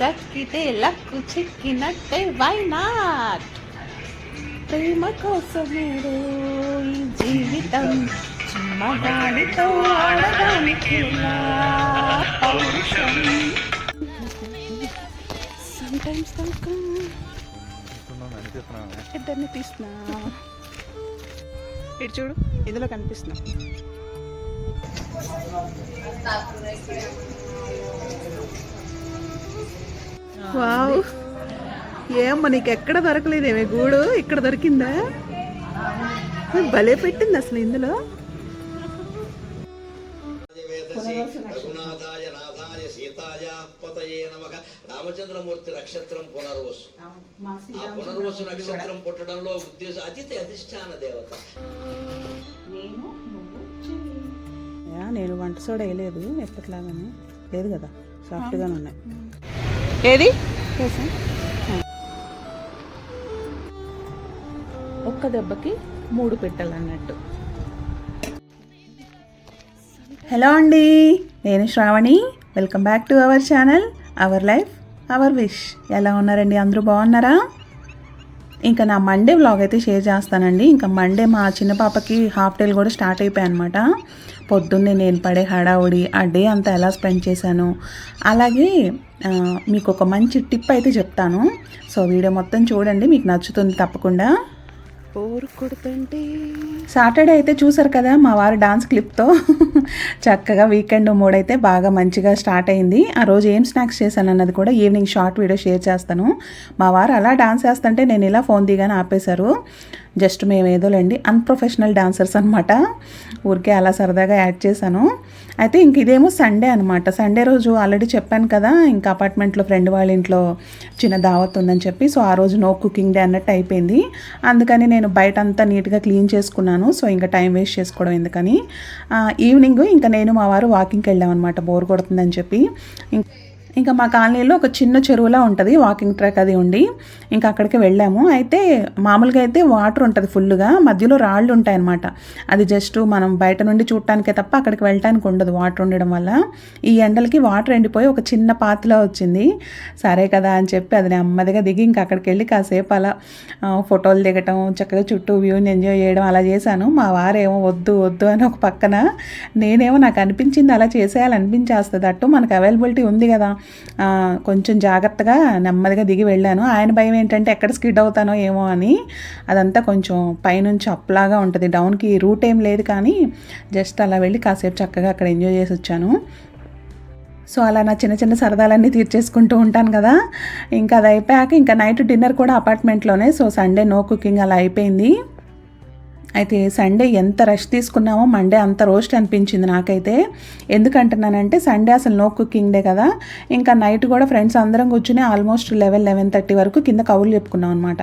దక్కితే luck చిక్కినట్టే why not ప్రేమ కోసమేడు ఈ జీవితం మగాడితో ఆడడానికి ఇలా పౌరుషం. సమ్టైమ్స్ ఇద్దరిని తీస్తున్నా. ఇటు చూడు ఇందులో కనిపిస్తున్నా. వావ్. ఏమ్మా నీకు ఎక్కడ దొరకలేదేమే గూడు ఇక్కడ దొరికిందా? భలే పెట్టింది అసలు ఇందులో. రఘునాథాయ నాథాయ సీతాయ పతయే నమః. రామచంద్రమూర్తి నక్షత్రం పునర్వసు. ఆ పునర్వసు నక్షత్రం. పుట్టడంలో ఉద్దేశం అతిథి అధిష్టాన దేవత. యా, నేను వంట సోడా వేయలేదు ఎప్పటిలాగానే. లేదు కదా సాఫ్ట్గానే ఉన్నాయి. ఏది? ఒక్క దెబ్బకి మూడు పెట్టాలన్నట్టు. హలో అండి నేను Shravani. Welcome back to our channel our life our wish ఎలా ఉన్నారండి? అందరూ బాగున్నారా? ఇంకా నా మండే వ్లాగ్ అయితే షేర్ చేస్తానండి. ఇంకా మండే మా చిన్న పాపకి హాఫ్ డేలు కూడా స్టార్ట్ అయిపోయాయి అనమాట పొద్దున్నే నేను పడే హడావుడి ఆ డే అంతా ఎలా స్పెండ్ చేశాను. అలాగే మీకు ఒక మంచి టిప్ అయితే చెప్తాను. సో వీడియో మొత్తం చూడండి. మీకు నచ్చుతుంది తప్పకుండా. బోర్ కొడుతుంటే. సాటర్డే అయితే చూసారు కదా మా వారు డాన్స్ క్లిప్తో. చక్కగా వీకెండ్ మూడ్ అయితే బాగా మంచిగా స్టార్ట్ అయింది. ఆ రోజు ఏం స్నాక్స్ చేశాను అన్నది కూడా ఈవినింగ్ షార్ట్ వీడియో షేర్ చేస్తాను. మా వారు అలా డాన్స్ చేస్తుంటే నేను ఇలా ఫోన్ దిగానే ఆపేశారు. జస్ట్ మేము ఏదోలేండి అన్ప్రొఫెషనల్ డాన్సర్స్ అనమాట ఊరికే అలా సరదాగా యాడ్ చేశాను. అయితే ఇంక ఇదేమో సండే అనమాట సండే రోజు ఆల్రెడీ చెప్పాను కదా ఇంకా అపార్ట్మెంట్లో ఫ్రెండ్ వాళ్ళ ఇంట్లో చిన్న దావత్ ఉందని చెప్పి సో ఆ రోజు నో కుకింగ్ డే అన్నట్టు అయిపోయింది. అందుకని నేను బయట అంతా నీట్గా క్లీన్ చేసుకున్నాను సో ఇంకా టైం వేస్ట్ చేసుకోవడం ఎందుకని. ఈవినింగ్ ఇంకా నేను మా వారు వాకింగ్కి వెళ్ళామన్నమాట బోర్ కొడుతుందని చెప్పి. ఇంకా ఇంకా మా కాలనీలో ఒక చిన్న చెరువులా ఉంటుంది వాకింగ్ ట్రాక్ అది ఉండి. ఇంకా అక్కడికి వెళ్ళాము. అయితే మామూలుగా అయితే వాటర్ ఉంటుంది ఫుల్గా మధ్యలో రాళ్ళు ఉంటాయన్నమాట. అది జస్ట్ మనం బయట నుండి చూడటానికే తప్ప అక్కడికి వెళ్ళటానికి ఉండదు వాటర్ ఉండడం వల్ల. ఈ ఎండలకి వాటర్ ఎండిపోయి ఒక చిన్న పాతలా వచ్చింది. సరే కదా అని చెప్పి అది నెమ్మదిగా దిగి ఇంకా అక్కడికి వెళ్ళి కాసేపు అలా ఫోటోలు దిగటం చక్కగా చుట్టూ వ్యూని ఎంజాయ్ చేయడం అలా చేశాను. మా వారేమో వద్దు వద్దు అని ఒక పక్కన నేనేమో నాకు అనిపించింది అలా చేసేయాలనిపించేస్తుంది. అట్టు మనకు అవైలబిలిటీ ఉంది కదా. కొంచెం జాగ్రత్తగా నెమ్మదిగా దిగి వెళ్ళాను. ఆయన భయం ఏంటంటే ఎక్కడ స్కిడ్ అవుతానో ఏమో అని. అదంతా కొంచెం పైనుంచి అప్లాగా ఉంటుంది. డౌన్కి రూట్ ఏం లేదు కానీ జస్ట్ అలా వెళ్ళి కాసేపు చక్కగా అక్కడ ఎంజాయ్ చేసి వచ్చాను. సో అలా నా చిన్న చిన్న సరదాలన్నీ తీర్చేసుకుంటూ ఉంటాను కదా. ఇంకా అది అయిపోయాక ఇంకా నైట్ డిన్నర్ కూడా అపార్ట్మెంట్లోనే సో సండే నో కుకింగ్ అలా అయిపోయింది. అయితే సండే ఎంత రష్ తీసుకున్నామో మండే అంత రోస్ట్ అనిపించింది నాకైతే. ఎందుకంటున్నానంటే సండే అసలు నో కుకింగ్ డే కదా. ఇంకా నైట్ కూడా ఫ్రెండ్స్ అందరం కూర్చుని ఆల్మోస్ట్ లెవెన్ లెవెన్ థర్టీ వరకు కింద కవులు చెప్పుకున్నాం అనమాట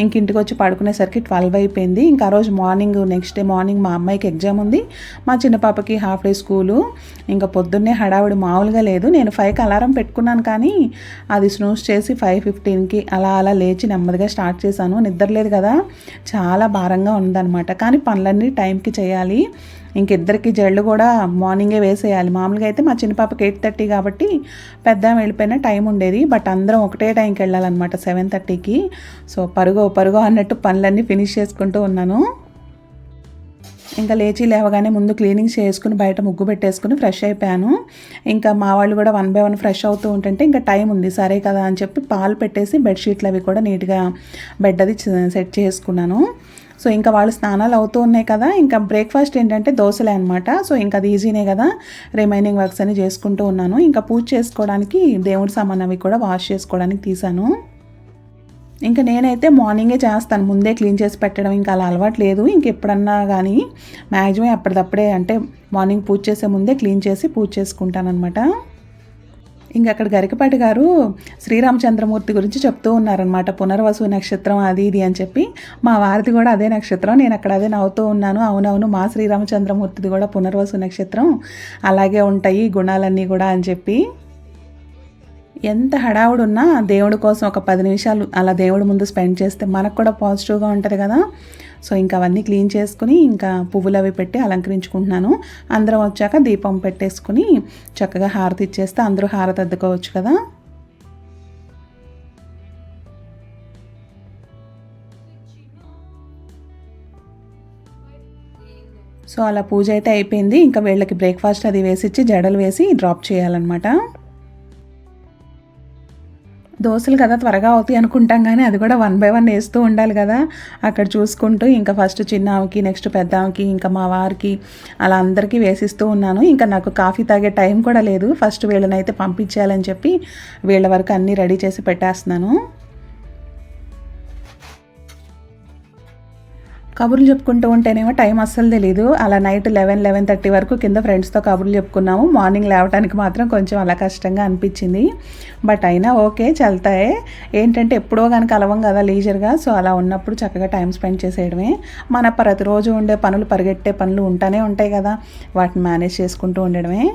ఇంక ఇంటికి వచ్చి పడుకునేసరికి ట్వెల్వ్ అయిపోయింది. ఇంకా ఆ రోజు మార్నింగ్ నెక్స్ట్ డే మార్నింగ్ మా అమ్మాయికి ఎగ్జామ్ ఉంది. మా చిన్న పాపకి హాఫ్ డే స్కూలు ఇంకా పొద్దున్నే హడావిడి మామూలుగా లేదు. నేను ఫైవ్కి అలారం పెట్టుకున్నాను కానీ అది స్నూస్ చేసి ఫైవ్ ఫిఫ్టీన్కి అలా అలా లేచి నెమ్మదిగా స్టార్ట్ చేశాను. నిద్రలేదు కదా. చాలా భారంగా ఉందన్నమాట. కానీ పనులన్నీ టైంకి చేయాలి. ఇంకిద్దరికి జళ్ళు కూడా మార్నింగే వేసేయాలి. మామూలుగా అయితే మా చిన్న పాపకి ఎయిట్ థర్టీ కాబట్టి పెద్ద వెళ్ళిపోయిన టైం ఉండేది. బట్ అందరం ఒకటే టైంకి వెళ్ళాలన్నమాట సెవెన్ థర్టీకి. సో పరుగో పరుగో అన్నట్టు పనులన్నీ ఫినిష్ చేసుకుంటూ ఉన్నాను. ఇంకా లేచి లేవగానే ముందు క్లీనింగ్ చేసుకుని బయట ముగ్గు పెట్టేసుకుని ఫ్రెష్ అయిపోయాను. ఇంకా మా వాళ్ళు కూడా వన్ బై వన్ ఫ్రెష్ అవుతూ ఉంటుంటే ఇంకా టైం ఉంది. సరే కదా అని చెప్పి పాలు పెట్టేసి బెడ్షీట్లు అవి కూడా నీట్గా బెడ్ అది సెట్ చేసుకున్నాను. సో ఇంకా వాళ్ళు స్నానాలు అవుతూ ఉన్నాయి కదా ఇంకా బ్రేక్ఫాస్ట్ ఏంటంటే దోశలే అనమాట సో ఇంకా అది ఈజీనే కదా రిమైనింగ్ వర్క్స్ అని చేసుకుంటూ ఉన్నాను. ఇంకా పూజ చేసుకోవడానికి దేవుడి సామాన్ అవి కూడా వాష్ చేసుకోవడానికి తీసాను ఇంకా నేనైతే మార్నింగే చేస్తాను ముందే క్లీన్ చేసి పెట్టడం ఇంకా అలా అలవాటు లేదు. ఇంకెప్పుడన్నా కానీ మ్యాక్సిమం అప్పటిదప్పుడే అంటే మార్నింగ్ పూజ చేసే ముందే క్లీన్ చేసి పూజ చేసుకుంటాను అనమాట ఇంకా అక్కడ గరికపాటి గారు శ్రీరామచంద్రమూర్తి గురించి చెప్తూ ఉన్నారనమాట పునర్వసు నక్షత్రం అది ఇది అని చెప్పి. మా వారిది కూడా అదే నక్షత్రం. నేను అక్కడ అదే నవ్వుతూ ఉన్నాను. అవునవును మా శ్రీరామచంద్రమూర్తిది కూడా పునర్వసు నక్షత్రం. అలాగే ఉంటాయి గుణాలన్నీ కూడా అని చెప్పి. ఎంత హడావుడున్నా దేవుడి కోసం ఒక పది నిమిషాలు అలా దేవుడి ముందు స్పెండ్ చేస్తే మనకు కూడా పాజిటివ్గా ఉంటుంది కదా. సో ఇంకా అవన్నీ క్లీన్ చేసుకుని ఇంకా పువ్వులు అవి పెట్టి అలంకరించుకుంటున్నాను. అందరం వచ్చాక దీపం పెట్టేసుకుని చక్కగా హారతి ఇచ్చేస్తే అందరూ హారతి అద్దుకోవచ్చు కదా. సో అలా పూజ అయితే అయిపోయింది. ఇంకా వీళ్ళకి బ్రేక్ఫాస్ట్ అది వేసిచ్చి జడలు వేసి డ్రాప్ చేయాలన్నమాట. దోశలు కదా త్వరగా అవుతాయి అనుకుంటాం కానీ అది కూడా వన్ బై వన్ వేస్తూ ఉండాలి కదా. అక్కడ చూసుకుంటూ ఇంకా ఫస్ట్ చిన్న ఆమెకి నెక్స్ట్ పెద్ద ఆమెకి ఇంకా మా వారికి అలా అందరికీ వేసిస్తూ ఉన్నాను. ఇంకా నాకు కాఫీ తాగే టైం కూడా లేదు. ఫస్ట్ వీళ్ళనైతే పంపించేయాలని చెప్పి వీళ్ళ వరకు అన్నీ రెడీ చేసి పెట్టేస్తున్నాను. కబుర్లు చెప్పుకుంటూ ఉంటేనేమో టైం అస్సలు తెలీదు. అలా నైట్ లెవెన్ లెవెన్ థర్టీ వరకు కింద ఫ్రెండ్స్తో కబుర్లు చెప్పుకున్నాము. మార్నింగ్ లేవడానికి మాత్రం కొంచెం అలా కష్టంగా అనిపించింది. బట్ అయినా ఓకే చల్తాయే. ఏంటంటే ఎప్పుడో కానీ కలవం కదా లీజర్గా సో అలా ఉన్నప్పుడు చక్కగా టైం స్పెండ్ చేసేయడమే. మన ప్రతిరోజు ఉండే పనులు పరిగెట్టే పనులు ఉంటానే ఉంటాయి కదా. వాటిని మేనేజ్ చేసుకుంటూ ఉండడమే.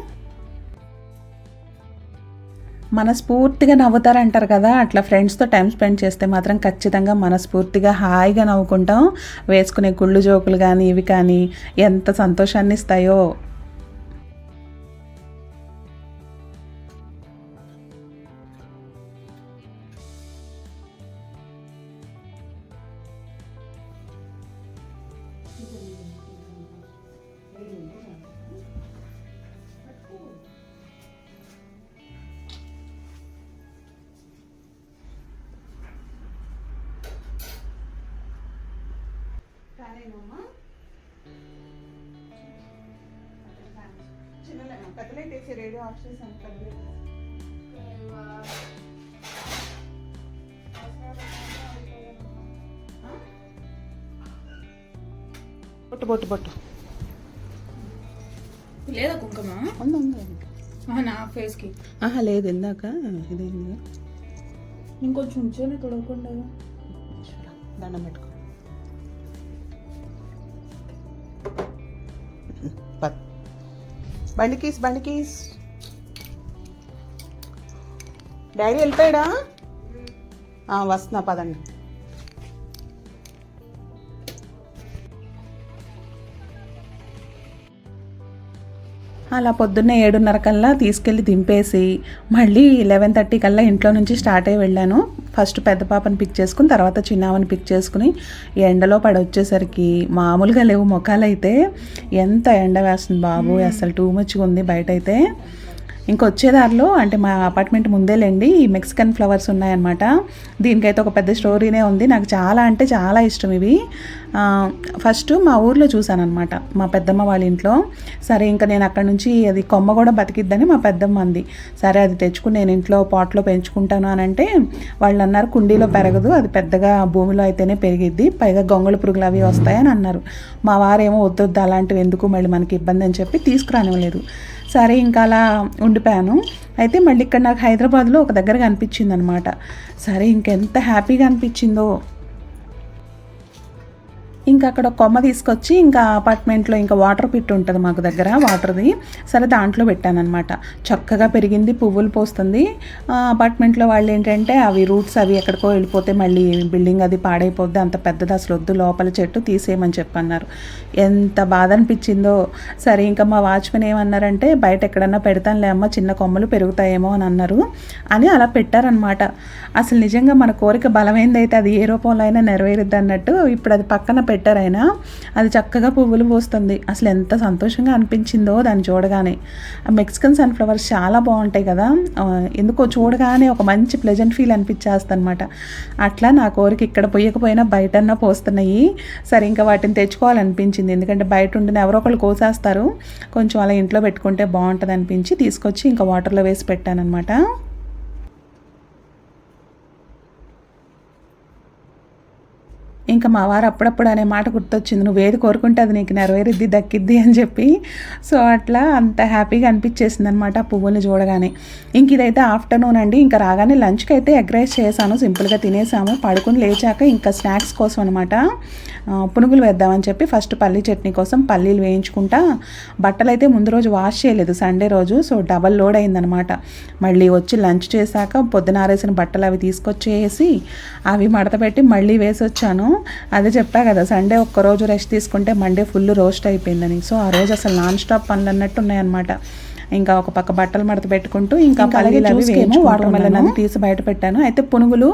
మనస్ఫూర్తిగా నవ్వుతారంటారు కదా అట్లా ఫ్రెండ్స్తో టైం స్పెండ్ చేస్తే మాత్రం ఖచ్చితంగా మనస్ఫూర్తిగా హాయిగా నవ్వుకుంటాం. వేసుకునే గుళ్ళు జోకులు కానీ ఇవి కానీ ఎంత సంతోషాన్ని ఇస్తాయో రేడియో ఆఫ్ చేసాను బొట్టు బొట్టు బొట్టు. లేదా కుంకుమ? ఉంది ఉంది ఆహా, నా ఫేస్కి. ఆహా లేదు ఇందాక ఇదేంది? ఇంకొంచెం ఉంచాను తొడవకుండా. దండం పెట్టుకో. బండి కీస్ బండి కీస్. డాడీ వెళ్ళిపోయాడా? వస్తున్నా పదండి. అలా పొద్దున్నే ఏడున్నర కల్లా తీసుకెళ్ళి దింపేసి మళ్ళీ లెవెన్ థర్టీ కల్లా ఇంట్లో నుంచి స్టార్ట్ అయ్యి వెళ్ళాను. ఫస్ట్ పెద్ద పాపని పిక్ చేసుకుని తర్వాత చిన్నామని పిక్ చేసుకుని ఎండలో పడి వచ్చేసరికి మామూలుగా లేవు ముఖాలు అయితే ఎంత ఎండ వేస్తుంది బాబు అసలు టూ మచ్గా ఉంది బయట అయితే ఇంకొచ్చే దారిలో అంటే మా అపార్ట్మెంట్ ముందేలేండి ఈ మెక్సికన్ ఫ్లవర్స్ ఉన్నాయన్నమాట. దీనికైతే ఒక పెద్ద స్టోరీనే ఉంది. నాకు చాలా అంటే చాలా ఇష్టం ఇవి. ఫస్ట్ మా ఊర్లో చూశానమాట మా పెద్దమ్మ వాళ్ళ ఇంట్లో. సరే ఇంకా నేను అక్కడ నుంచి అది కొమ్మ కూడా బతికిద్దని మా పెద్దమ్మ అంది. సరే అది తెచ్చుకుని నేను ఇంట్లో పాట్లో పెంచుకుంటాను అని అంటే వాళ్ళు అన్నారు కుండీలో పెరగదు అది పెద్దగా భూమిలో అయితేనే పెరిగిద్ది పైగా గొంగళ పురుగులు అవి వస్తాయని అన్నారు. మా వారేమో వద్దొద్దు అలాంటివి ఎందుకు మళ్ళీ మనకి ఇబ్బంది అని చెప్పి తీసుకురానివ్వలేదు. సరే ఇంకా అలా ఉండిపోయాను. అయితే మళ్ళీ ఇక్కడ నాకు హైదరాబాద్లో ఒక దగ్గర కనిపించింది అనమాట సరే ఇంకెంత హ్యాపీగా అనిపించిందో. ఇంకా అక్కడ కొమ్మ తీసుకొచ్చి ఇంకా అపార్ట్మెంట్లో ఇంకా వాటర్ పిట్ ఉంటుంది మాకు దగ్గర వాటర్ది. సరే దాంట్లో పెట్టానమాట చక్కగా పెరిగింది పువ్వులు పోస్తుంది. అపార్ట్మెంట్లో వాళ్ళు ఏంటంటే అవి రూట్స్ అవి ఎక్కడికో వెళ్ళిపోతే మళ్ళీ బిల్డింగ్ అది పాడైపోద్ది అంత పెద్దది అసలు వద్దు లోపల చెట్టు తీసేయమని చెప్పన్నారు. ఎంత బాధ అనిపించిందో. సరే ఇంకా మా వాచ్మెన్ ఏమన్నారంటే బయట ఎక్కడన్నా పెడతానులే అమ్మ చిన్న కొమ్మలు పెరుగుతాయేమో అని అన్నారు. అని అలా పెట్టారనమాట అసలు నిజంగా మన కోరిక బలమైందైతే అది ఏ రూపంలో అయినా నెరవేరుద్ది అన్నట్టు ఇప్పుడు అది పక్కన పెట్టారు ఆయన అది చక్కగా పువ్వులు పోస్తుంది. అసలు ఎంత సంతోషంగా అనిపించిందో దాన్ని చూడగానే. ఆ మెక్సికన్ సన్ఫ్లవర్స్ చాలా బాగుంటాయి కదా. ఎందుకో చూడగానే ఒక మంచి ప్లెజెంట్ ఫీల్ అనిపించేస్తుంది అనమాట అట్లా నా కోరిక ఇక్కడ పొయ్యకపోయినా బయటన్నా పోస్తున్నాయి. సరే ఇంకా వాటిని తెచ్చుకోవాలనిపించింది. ఎందుకంటే బయట ఉండిన ఎవరో ఒకళ్ళు కోసేస్తారు. కొంచెం అలా ఇంట్లో పెట్టుకుంటే బాగుంటుంది అనిపించి తీసుకొచ్చి ఇంకా వాటర్లో వేసి పెట్టానన్నమాట. ఇంకా మా వారు అప్పుడప్పుడు అనే మాట గుర్తొచ్చింది నువ్వు ఏది కోరుకుంటే అది నీకు నెరవేరుద్ది దక్కిద్ది అని చెప్పి. సో అట్లా అంత హ్యాపీగా అనిపించేసింది అనమాట ఆ పువ్వుల్ని చూడగానే. ఇంక ఇదైతే ఆఫ్టర్నూన్ అండి. ఇంకా రాగానే లంచ్కి అయితే ఎగ్ రైస్ చేశాను సింపుల్గా తినేసాము. పడుకుని లేచాక ఇంకా స్నాక్స్ కోసం అనమాట పునుగులు వేద్దామని చెప్పి ఫస్ట్ పల్లీ చట్నీ కోసం పల్లీలు వేయించుకుంటా బట్టలు అయితే ముందు రోజు వాష్ చేయలేదు సండే రోజు సో డబల్ లోడ్ అయిందనమాట మళ్ళీ వచ్చి లంచ్ చేశాక పొద్దున ఆరేసిన బట్టలు అవి తీసుకొచ్చేసి అవి మడత పెట్టి మళ్ళీ వేసి వచ్చాను అదే చెప్పా కదా సండే ఒక్కరోజు రెస్ట్ తీసుకుంటే మండే ఫుల్ రోస్ట్ అయిపోయిందని. సో ఆ రోజు అసలు నాన్ స్టాప్ పనులు అన్నట్టు ఉన్నాయన్నమాట. ఇంకా ఒక పక్క బట్టలు మడత పెట్టుకుంటూ ఇంకా అలాగే జ్యూస్కేమో వాటర్ మెలన్ అది తీసి బయట పెట్టాను. అయితే పునుగులు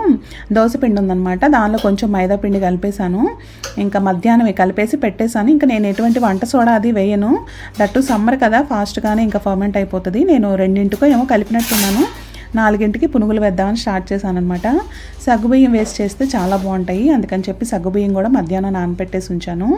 దోశ పిండి ఉందన్నమాట. దానిలో కొంచెం మైదా పిండి కలిపేశాను. ఇంకా మధ్యాహ్నం కలిపేసి పెట్టేశాను. ఇంకా నేను ఎటువంటి వంట సోడా అది వేయను. దట్టు సమ్మర్ కదా ఫాస్ట్గానే ఇంకా ఫర్మెంట్ అయిపోతుంది. నేను రెండింటికో ఏమో కలిపినట్టున్నాను. నాలుగింటికి పునుగులు వేద్దామని స్టార్ట్ చేశాను అనమాట సగ్గుబియ్యం వేస్ట్ చేస్తే చాలా బాగుంటాయి. అందుకని చెప్పి సగ్గుబియ్యం కూడా మధ్యాహ్నం నానబెట్టేసి ఉంచాను.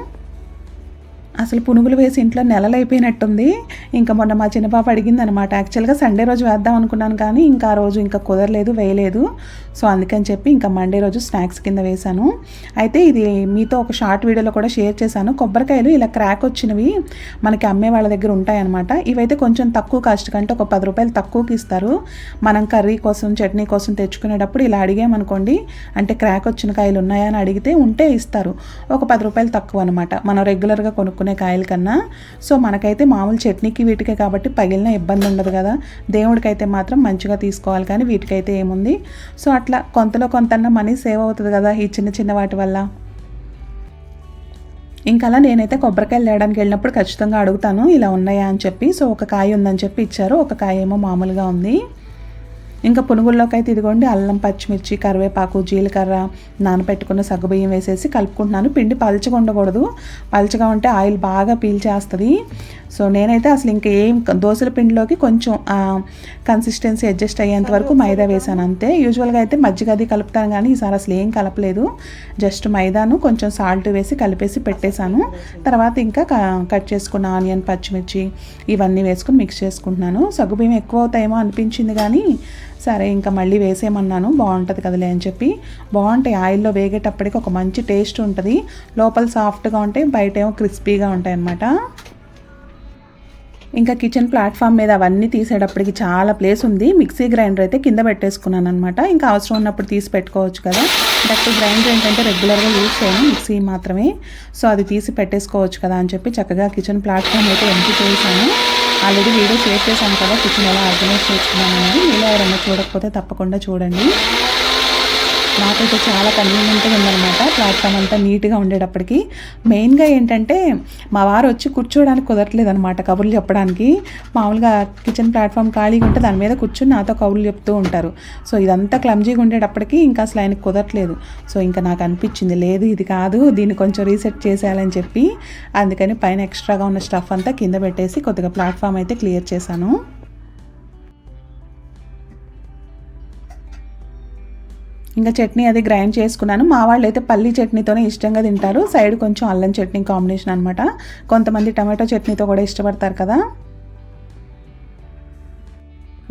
అసలు పునుగులు వేసి ఇంట్లో నెలలు అయిపోయినట్టుంది ఇంకా మొన్న మా చిన్న పాప అడిగింది అనమాట యాక్చువల్గా సండే రోజు వేద్దాం అనుకున్నాను కానీ ఇంకా ఆ రోజు ఇంకా కుదరలేదు వేయలేదు. సో అందుకని చెప్పి ఇంకా మండే రోజు స్నాక్స్ కింద వేశాను. అయితే ఇది మీతో ఒక షార్ట్ వీడియోలో కూడా షేర్ చేశాను. కొబ్బరికాయలు ఇలా క్రాక్ వచ్చినవి మనకి అమ్మే వాళ్ళ దగ్గర ఉంటాయన్నమాట ఇవైతే కొంచెం తక్కువ కాస్ట్ కంటే ఒక పది రూపాయలు తక్కువకి ఇస్తారు. మనం కర్రీ కోసం చట్నీ కోసం తెచ్చుకునేటప్పుడు ఇలా అడిగామనుకోండి అంటే క్రాక్ వచ్చిన కాయలు ఉన్నాయా? అని అడిగితే ఉంటే ఇస్తారు. ఒక పది రూపాయలు తక్కువ అనమాట. మనం రెగ్యులర్గా కొనుక్కునే కాయల కన్నా. సో మనకైతే మామూలు చట్నీకి వీటికే కాబట్టి పగిలిన ఇబ్బంది ఉండదు కదా. దేవుడికైతే మాత్రం మంచిగా తీసుకోవాలి కానీ వీటికైతే ఏముంది? సో అట్లా కొంతలో కొంత మనీ సేవ్ అవుతుంది కదా ఈ చిన్న చిన్న వాటి వల్ల. ఇంకా అలా నేనైతే కొబ్బరికాయలు తేయడానికి వెళ్ళినప్పుడు ఖచ్చితంగా అడుగుతాను ఇలా ఉన్నాయా అని చెప్పి. సో ఒక కాయ ఉందని చెప్పి ఇచ్చారు. ఒక కాయ ఏమో మామూలుగా ఉంది. ఇంకా పునుగుల్లోకి అయితే ఇదిగోండి అల్లం పచ్చిమిర్చి కరివేపాకు జీలకర్ర నానబెట్టుకున్న సగ్గుబియ్యం వేసేసి కలుపుకుంటున్నాను. పిండి పల్చగా ఉండకూడదు. పల్చగా ఉంటే ఆయిల్ బాగా పీల్చేస్తుంది. సో నేనైతే అసలు ఇంకా ఏం దోశల పిండిలోకి కొంచెం కన్సిస్టెన్సీ అడ్జస్ట్ అయ్యేంత వరకు మైదా వేసాను అంతే. యూజువల్గా అయితే మజ్జిగ అది కలుపుతాను కానీ ఈసారి అసలు ఏం కలపలేదు. జస్ట్ మైదాను కొంచెం సాల్ట్ వేసి కలిపేసి పెట్టేశాను. తర్వాత ఇంకా కట్ చేసుకున్న ఆనియన్ పచ్చిమిర్చి ఇవన్నీ వేసుకుని మిక్స్ చేసుకుంటున్నాను. సగ్గుబియ్యం ఎక్కువ అవుతాయేమో అనిపించింది కానీ సరే ఇంకా మళ్ళీ వేసేయమన్నాను. బాగుంటుంది కదలే అని చెప్పి. బాగుంటాయి. ఆయిల్లో వేగేటప్పటికి ఒక మంచి టేస్ట్ ఉంటుంది. లోపల సాఫ్ట్గా ఉంటాయి. బయట ఏమో క్రిస్పీగా ఉంటాయి అన్నమాట. ఇంకా కిచెన్ ప్లాట్ఫామ్ మీద అవన్నీ తీసేటప్పటికి చాలా ప్లేస్ ఉంది. మిక్సీ గ్రైండర్ అయితే కింద పెట్టేసుకున్నాను అనమాట ఇంకా అవసరం ఉన్నప్పుడు తీసి పెట్టుకోవచ్చు కదా. డైరెక్ట్ గ్రైండర్ ఏంటంటే రెగ్యులర్గా యూజ్ చేయను. మిక్సీ మాత్రమే. సో అది తీసి పెట్టేసుకోవచ్చు కదా అని చెప్పి చక్కగా కిచెన్ ప్లాట్ఫామ్ అయితే ఎంపీ చేశాను. ఆల్రెడీ వీడియో షేర్ చేశాను కదా కిచెన్ ఎలా ఆర్గనైజ్ చేసుకున్నాను అనేది మీరు ఎవరైనా చూడకపోతే తప్పకుండా చూడండి. నాకైతే చాలా కన్వీనియంట్గా ఉందన్నమాట. ప్లాట్ఫామ్ అంతా నీట్గా ఉండేటప్పటికి. మెయిన్గా ఏంటంటే మా వారు వచ్చి కూర్చోవడానికి కుదరట్లేదు అనమాట కబుర్లు చెప్పడానికి. మామూలుగా కిచెన్ ప్లాట్ఫామ్ ఖాళీగా ఉంటే దాని మీద కూర్చొని నాతో కబుర్లు చెప్తూ ఉంటారు. సో ఇదంతా క్లమ్జీగా ఉండేటప్పటికి ఇంకా అసలు ఆయనకు కుదరట్లేదు. సో ఇంకా నాకు అనిపించింది లేదు ఇది కాదు దీన్ని కొంచెం రీసెట్ చేసేయాలని చెప్పి. అందుకని పైన ఎక్స్ట్రాగా ఉన్న స్టఫ్ అంతా కింద పెట్టేసి కొద్దిగా ప్లాట్ఫామ్ అయితే క్లియర్ చేశాను. ఇంకా చట్నీ అది గ్రైండ్ చేసుకున్నాను. మా వాళ్ళు అయితే పల్లీ చట్నీతోనే ఇష్టంగా తింటారు. సైడ్ కొంచెం అల్లం చట్నీ కాంబినేషన్ అనమాట కొంతమంది టమాటో చట్నీతో కూడా ఇష్టపడతారు కదా.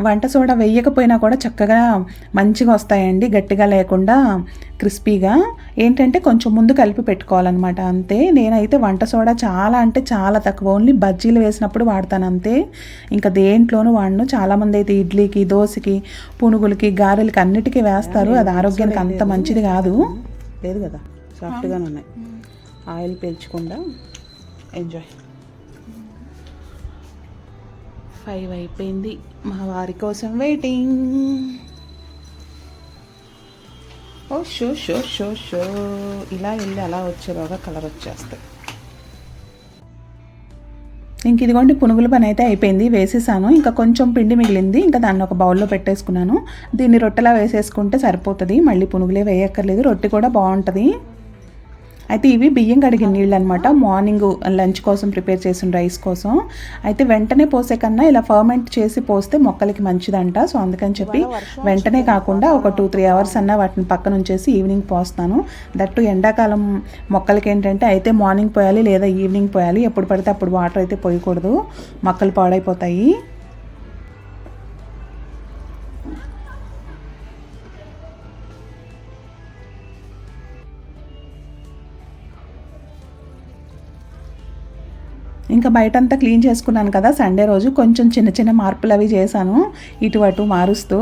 వంట సోడా వేయకపోయినా కూడా చక్కగా మంచిగా వస్తాయండి గట్టిగా లేకుండా క్రిస్పీగా. ఏంటంటే కొంచెం ముందు కలిపి పెట్టుకోవాలన్నమాట అంతే. నేనైతే వంట సోడా చాలా అంటే చాలా తక్కువ ఓన్లీ బజ్జీలు వేసినప్పుడు వాడతాను అంతే. ఇంకా దేంట్లోనూ వాడను. చాలామంది అయితే ఇడ్లీకి దోశకి పునుగులకి గారెలకి అన్నిటికీ వేస్తారు. అది ఆరోగ్యానికి అంత మంచిది కాదు. లేదు కదా సాఫ్ట్గానే ఉన్నాయి. Oil పీల్చకుండా enjoy. ఫైవ్ అయిపోయింది. మా వారి కోసం వెయిటింగ్. ఓ షో షో షో షో. ఇలా వెళ్ళి అలా వచ్చేలాగా కలర్ వచ్చేస్తాయి. ఇంక ఇదిగోండి పునుగుల పని అయితే అయిపోయింది. వేసేసాను. ఇంకా కొంచెం పిండి మిగిలింది. ఇంకా దాన్ని ఒక బౌల్లో పెట్టేసుకున్నాను. దీన్ని రొట్టెలా వేసేసుకుంటే సరిపోతుంది. మళ్ళీ పునుగులే వేయక్కర్లేదు. రొట్టె కూడా బాగుంటుంది. అయితే ఇవి బియ్యం కడిగిన నీళ్ళు అనమాట మార్నింగ్ లంచ్ కోసం ప్రిపేర్ చేసిన రైస్ కోసం. అయితే వెంటనే పోసే కన్నా ఇలా ఫర్మెంట్ చేసి పోస్తే మొక్కలకి మంచిదంట. సో అందుకని చెప్పి వెంటనే కాకుండా ఒక టూ త్రీ అవర్స్ అన్న వాటిని పక్కన ఉంచేసి ఈవినింగ్ పోస్తాను. దట్టు ఎండాకాలం మొక్కలకి ఏంటంటే అయితే మార్నింగ్ పోయాలి లేదా ఈవినింగ్ పోయాలి. ఎప్పుడు పడితే అప్పుడు వాటర్ అయితే పోయకూడదు. మొక్కలు పాడైపోతాయి. ఇంకా బయటంతా క్లీన్ చేసుకున్నాను కదా సండే రోజు కొంచెం చిన్న చిన్న మార్పులు అవి చేశాను. ఇటు అటు మారుస్తూ.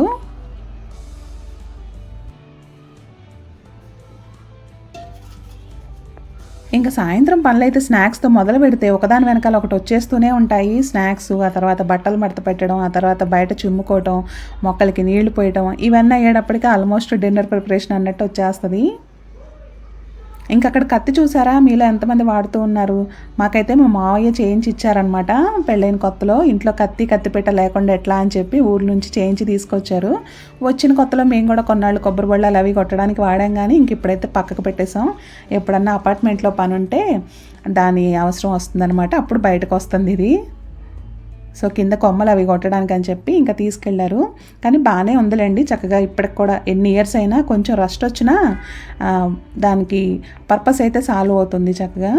ఇంకా సాయంత్రం పనులైతే స్నాక్స్తో మొదలు పెడితే ఒకదాని వెనకాల ఒకటి వచ్చేస్తూనే ఉంటాయి. స్నాక్స్ ఆ తర్వాత బట్టలు మడత పెట్టడం ఆ తర్వాత బయట చిమ్ముకోవటం మొక్కలకి నీళ్ళు పోయటం ఇవన్నీ అయ్యేటప్పటికి ఆల్మోస్ట్ డిన్నర్ ప్రిపరేషన్ అన్నట్టు వచ్చేస్తుంది. ఇంకా అక్కడ కత్తి చూసారా? మీలో ఎంతమంది వాడుతూ ఉన్నారు? మాకైతే మా మావయ్య చేయించి ఇచ్చారనమాట పెళ్ళైన కొత్తలో ఇంట్లో కత్తి కత్తిపీట లేకుండా ఎట్లా అని చెప్పి ఊరి నుంచి చేయించి తీసుకొచ్చారు. వచ్చిన కొత్తలో మేము కూడా కొన్నాళ్ళు కొబ్బరి బళ్ళలు అవి కొట్టడానికి వాడాం కానీ ఇంక ఇప్పుడైతే పక్కకు పెట్టేసాం ఎప్పుడన్నా అపార్ట్మెంట్లో పని ఉంటే దాని అవసరం వస్తుందన్నమాట. అప్పుడు బయటకు వస్తుంది ఇది. సో కింద కొమ్మలు అవి కొట్టడానికి అని చెప్పి ఇంకా తీసుకెళ్ళారు కానీ బాగానే ఉందిలేండి చక్కగా ఇప్పటికి కూడా ఎన్ని ఇయర్స్ అయినా కొంచెం రస్ట్ వచ్చినా దానికి పర్పస్ అయితే సాల్వ్ అవుతుంది చక్కగా.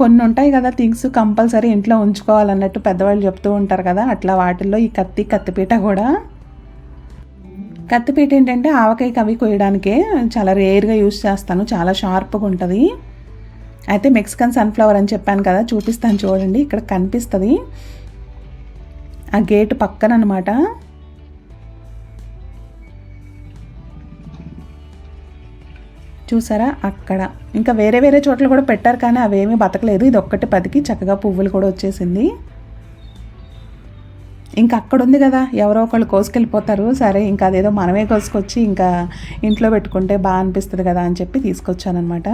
కొన్ని ఉంటాయి కదా థింగ్స్ కంపల్సరీ ఇంట్లో ఉంచుకోవాలన్నట్టు పెద్దవాళ్ళు చెప్తూ ఉంటారు కదా అట్లా వాటిల్లో ఈ కత్తి కత్తిపీట కూడా. కత్తిపీట ఏంటంటే ఆవకాయకి అవి కొయ్యడానికే చాలా రేర్గా యూస్ చేస్తాను చాలా షార్ప్గా ఉంటుంది. అయితే మెక్సికన్ సన్ఫ్లవర్ అని చెప్పాను కదా చూపిస్తాను చూడండి ఇక్కడ కనిపిస్తుంది. ఆ గేట్ పక్కన అనమాట చూసారా అక్కడ? ఇంకా వేరే వేరే చోట్ల కూడా పెట్టారు కానీ అవేమీ బతకలేదు. ఇది ఒక్కటి పదికి చక్కగా పువ్వులు కూడా వచ్చేసింది. ఇంకా అక్కడ ఉంది కదా ఎవరో ఒకళ్ళు కోసుకెళ్ళిపోతారు. సరే ఇంకా అదేదో మనమే కోసుకొచ్చి ఇంకా ఇంట్లో పెట్టుకుంటే బాగా అనిపిస్తుంది కదా అని చెప్పి తీసుకొచ్చానమాట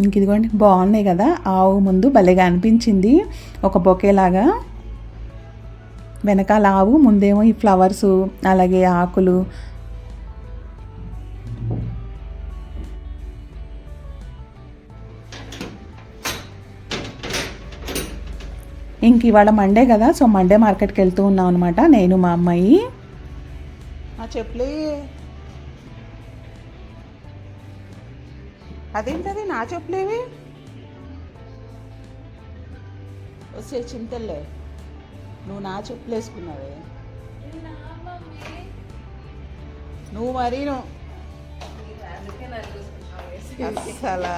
ఇంక ఇదిగోండి బాగున్నాయి కదా. ఆవు ముందు భలేగా అనిపించింది. ఒక బొకేలాగా వెనకాల ఆవు ముందేమో ఈ ఫ్లవర్స్ అలాగే ఆకులు. ఇంక ఇవాళ మండే కదా సో మండే మార్కెట్కి వెళ్తూ ఉన్నాం అనమాట నేను మా అమ్మాయి. చెప్పులే. అదేంటది? నా చెప్పులేవి? వస్తే చింతల్లే నువ్వు నా చెప్పులు వేసుకున్నావే నువ్వు మరీ నువ్వు. అసలు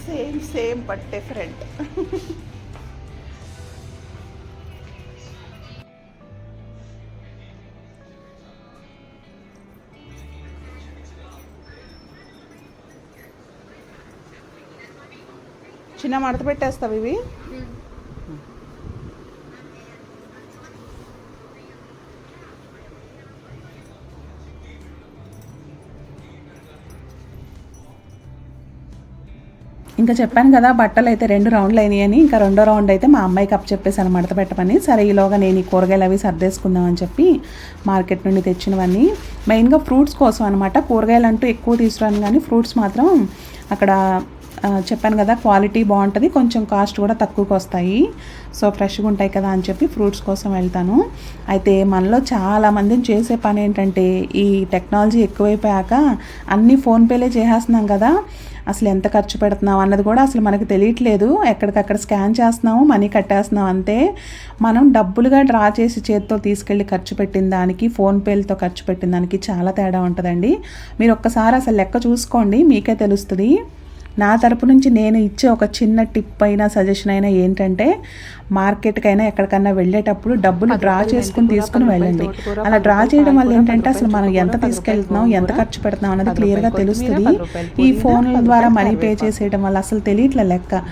సేమ్ సేమ్ బట్ డిఫరెంట్ చిన్న మడత పెట్టేస్తావు ఇవి. ఇంకా చెప్పాను కదా బట్టలు అయితే రెండు రౌండ్లు అయినాయని ఇంకా రెండో రౌండ్ అయితే మా అమ్మాయికి కప్ చెప్పేసాను మడత పెట్టమని సరే ఈలోగా నేను ఈ కూరగాయలు అవి సర్దేసుకుందామని చెప్పి మార్కెట్ నుండి తెచ్చినవన్నీ. మెయిన్గా ఫ్రూట్స్ కోసం అనమాట కూరగాయలు అంటూ ఎక్కువ తీసుకురాను కానీ ఫ్రూట్స్ మాత్రం అక్కడ చెప్పాను కదా క్వాలిటీ బాగుంటుంది కొంచెం కాస్ట్ కూడా తక్కువకి వస్తాయి. సో ఫ్రెష్గా ఉంటాయి కదా అని చెప్పి ఫ్రూట్స్ కోసం వెళ్తాను. అయితే మనలో చాలామందిని చేసే పని ఏంటంటే ఈ టెక్నాలజీ ఎక్కువైపోయాక అన్నీ ఫోన్పేలే చేసేస్తున్నాం కదా. అసలు ఎంత ఖర్చు పెడుతున్నాం అన్నది కూడా అసలు మనకు తెలియట్లేదు. ఎక్కడికక్కడ స్కాన్ చేస్తున్నాము మనీ కట్టేస్తున్నాం అంతే. మనం డబ్బులుగా డ్రా చేసి చేతితో తీసుకెళ్ళి ఖర్చు పెట్టిన దానికి ఫోన్పేలతో ఖర్చు పెట్టిన దానికి చాలా తేడా ఉంటుందండి. మీరు ఒక్కసారి అసలు లెక్క చూసుకోండి మీకే తెలుస్తుంది. నా తరపు నుంచి నేను ఇచ్చే ఒక చిన్న టిప్ అయినా సజెషన్ అయినా ఏంటంటే మార్కెట్కైనా ఎక్కడికైనా వెళ్ళేటప్పుడు డబ్బులు డ్రా చేసుకుని తీసుకుని వెళ్ళండి. అలా డ్రా చేయడం వల్ల ఏంటంటే అసలు మనం ఎంత తీసుకెళ్తున్నాం ఎంత ఖర్చు పెడుతున్నాం అన్నది క్లియర్గా తెలుస్తుంది. ఈ ఫోన్ల ద్వారా మనీ పే చేసేయడం వల్ల అసలు తెలియట్లే లెక్క.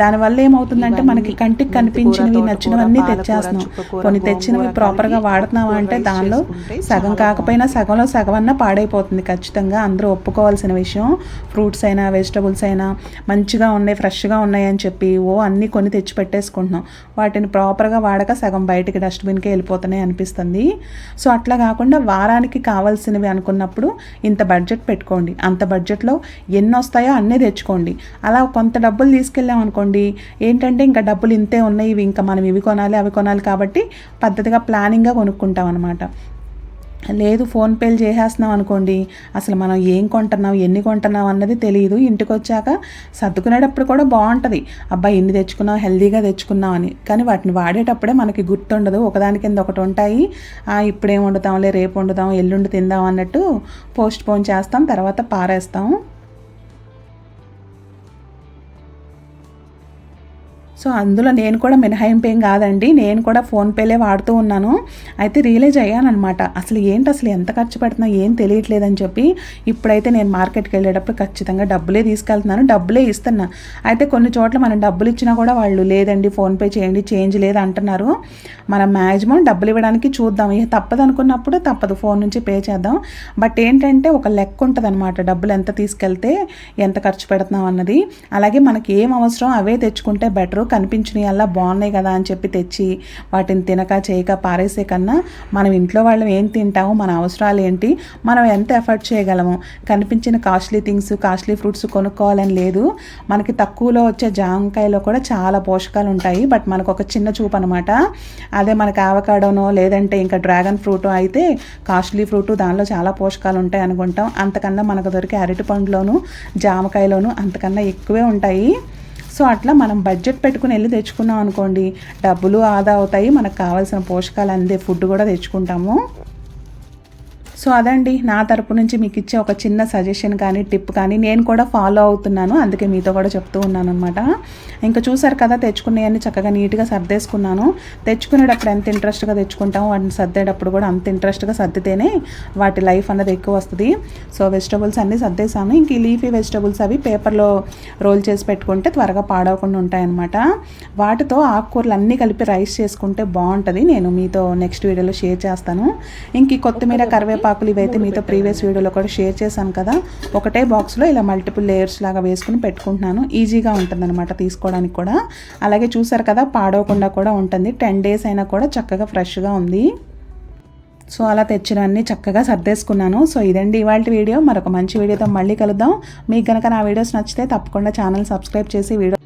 దానివల్ల ఏమవుతుందంటే మనకి కంటికి కనిపించినవి నచ్చినవన్నీ తెచ్చేస్తున్నాం. కొన్ని తెచ్చినవి ప్రాపర్గా వాడుతున్నావా అంటే దానిలో సగం కాకపోయినా సగంలో సగం అన్నా పాడైపోతుంది ఖచ్చితంగా. అందరూ ఒప్పుకోవాల్సిన విషయం. ఫ్రూట్స్ అయినా వెజిటబుల్స్ అయినా మంచిగా ఉన్నాయి ఫ్రెష్గా ఉన్నాయి అని చెప్పి ఓ అన్నీ కొని తెచ్చి పెట్టేసుకుంటున్నాం. వాటిని ప్రాపర్గా వాడక సగం బయటికి డస్ట్బిన్కే వెళ్ళిపోతున్నాయి అనిపిస్తుంది. సో అట్లా కాకుండా వారానికి కావాల్సినవి అనుకున్నప్పుడు ఇంత బడ్జెట్ పెట్టుకోండి. అంత బడ్జెట్లో ఎన్ని వస్తాయో అన్నీ తెచ్చుకోండి. అలా కొంత డబ్బులు తీసుకెళ్ళాం అనుకోండి ఏంటంటే ఇంకా డబ్బులు ఇంతే ఉన్నాయి ఇవి ఇంకా మనం ఇవి కొనాలి అవి కొనాలి కాబట్టి పద్ధతిగా ప్లానింగ్గా కొనుక్కుంటాం అనమాట లేదు ఫోన్పేలు చేసేస్తున్నాం అనుకోండి అసలు మనం ఏం కొంటున్నాం ఎన్ని కొంటున్నాం అన్నది తెలియదు ఇంటికి వచ్చాక సర్దుకునేటప్పుడు కూడా బాగుంటుంది అబ్బాయి ఎన్ని తెచ్చుకున్నాం హెల్దీగా తెచ్చుకున్నాం అని. కానీ వాటిని వాడేటప్పుడే మనకి గుర్తుండదు. ఒకదాని కింద ఒకటి ఉంటాయి. ఇప్పుడేం వండుతాంలే రేపు వండుతాం ఎల్లుండి తిందాం అన్నట్టు పోస్ట్ పోన్ చేస్తాం తర్వాత పారేస్తాం. సో అందులో నేను కూడా మినహాయింపు ఏం కాదండి. నేను కూడా ఫోన్పేలే వాడుతూ ఉన్నాను. అయితే రియలైజ్ అయ్యానమాట అసలు ఏంటి అసలు ఎంత ఖర్చు పెడుతున్నా ఏం తెలియట్లేదని చెప్పి ఇప్పుడైతే నేను మార్కెట్కి వెళ్ళేటప్పుడు ఖచ్చితంగా డబ్బులే తీసుకెళ్తున్నాను. డబ్బులే ఇస్తున్నా. అయితే కొన్ని చోట్ల మనం డబ్బులు ఇచ్చినా కూడా వాళ్ళు లేదండి ఫోన్పే చేయండి చేంజ్ లేదు అంటున్నారు. మనం మ్యాక్సిమం డబ్బులు ఇవ్వడానికి చూద్దాం. ఇక తప్పదు అనుకున్నప్పుడు తప్పదు ఫోన్ నుంచి పే చేద్దాం. బట్ ఏంటంటే ఒక లెక్క ఉంటుంది అనమాట డబ్బులు ఎంత తీసుకెళ్తే ఎంత ఖర్చు పెడుతున్నాం అన్నది. అలాగే మనకి ఏం అవసరం అవే తెచ్చుకుంటే బెటరు. కనిపించినవి అలా బాగున్నాయి కదా అని చెప్పి తెచ్చి వాటిని తినక చేయక పారేసే కన్నా మనం ఇంట్లో వాళ్ళం ఏం తింటాము మన అవసరాలు ఏంటి మనం ఎంత ఎఫర్ట్ చేయగలము? కనిపించిన కాస్ట్లీ థింగ్స్ కాస్ట్లీ ఫ్రూట్స్ కొనుక్కోవాలని లేదు. మనకి తక్కువలో వచ్చే జామకాయలో కూడా చాలా పోషకాలు ఉంటాయి. బట్ మనకు ఒక చిన్న చూపు అనమాట అదే మనకి ఆవకాడోనో లేదంటే ఇంకా డ్రాగన్ ఫ్రూట్ అయితే కాస్ట్లీ ఫ్రూట్ దానిలో చాలా పోషకాలు ఉంటాయి అనుకుంటాం. అంతకన్నా మనకు దొరికే అరటి పండులోను జామకాయలోను అంతకన్నా ఎక్కువే ఉంటాయి. సో అట్లా మనం బడ్జెట్ పెట్టుకుని వెళ్ళి తెచ్చుకున్నాం అనుకోండి డబ్బులు ఆదా అవుతాయి మనకు కావాల్సిన పోషకాలు అందే ఫుడ్ కూడా తెచ్చుకుంటాము. సో అదండి నా తరపు నుంచి మీకు ఇచ్చే ఒక చిన్న సజెషన్ కానీ టిప్ కానీ నేను కూడా ఫాలో అవుతున్నాను. అందుకే మీతో కూడా చెప్తూ ఉన్నాను అనమాట ఇంకా చూసారు కదా తెచ్చుకునేవన్నీ చక్కగా నీట్గా సర్దేసుకున్నాను. తెచ్చుకునేటప్పుడు ఎంత ఇంట్రెస్ట్గా తెచ్చుకుంటామో వాటిని సర్దేటప్పుడు కూడా అంత ఇంట్రెస్ట్గా సర్దితేనే వాటి లైఫ్ అన్నది ఎక్కువ వస్తుంది. సో వెజిటబుల్స్ అన్నీ సర్దేశాను. ఇంక ఈ లీఫీ వెజిటబుల్స్ అవి పేపర్లో రోల్ చేసి పెట్టుకుంటే త్వరగా పాడవకుండా ఉంటాయన్నమాట. వాటితో ఆకుకూరలు అన్నీ కలిపి రైస్ చేసుకుంటే బాగుంటుంది. నేను మీతో నెక్స్ట్ వీడియోలో షేర్ చేస్తాను. ఇంక ఈ కొత్తిమీర కరివేపాకులు ఇవైతే మీతో ప్రీవియస్ వీడియోలో కూడా షేర్ చేశాను కదా. ఒకటే బాక్స్లో ఇలా మల్టిపుల్ లేయర్స్ లాగా వేసుకుని పెట్టుకుంటున్నాను. ఈజీగా ఉంటుందన్నమాట తీసుకోవడానికి కూడా. అలాగే చూసారు కదా పాడవకుండా కూడా ఉంటుంది. టెన్ డేస్ అయినా కూడా చక్కగా ఫ్రెష్గా ఉంది. సో అలా తెచ్చినవన్నీ చక్కగా సర్దేసుకున్నాను. సో ఇదండి ఇవాళ వీడియో. మరొక మంచి వీడియోతో మళ్ళీ కలుద్దాం. మీకు కనుక నా వీడియోస్ నచ్చితే తప్పకుండా ఛానల్ సబ్స్క్రైబ్ చేసి వీడియో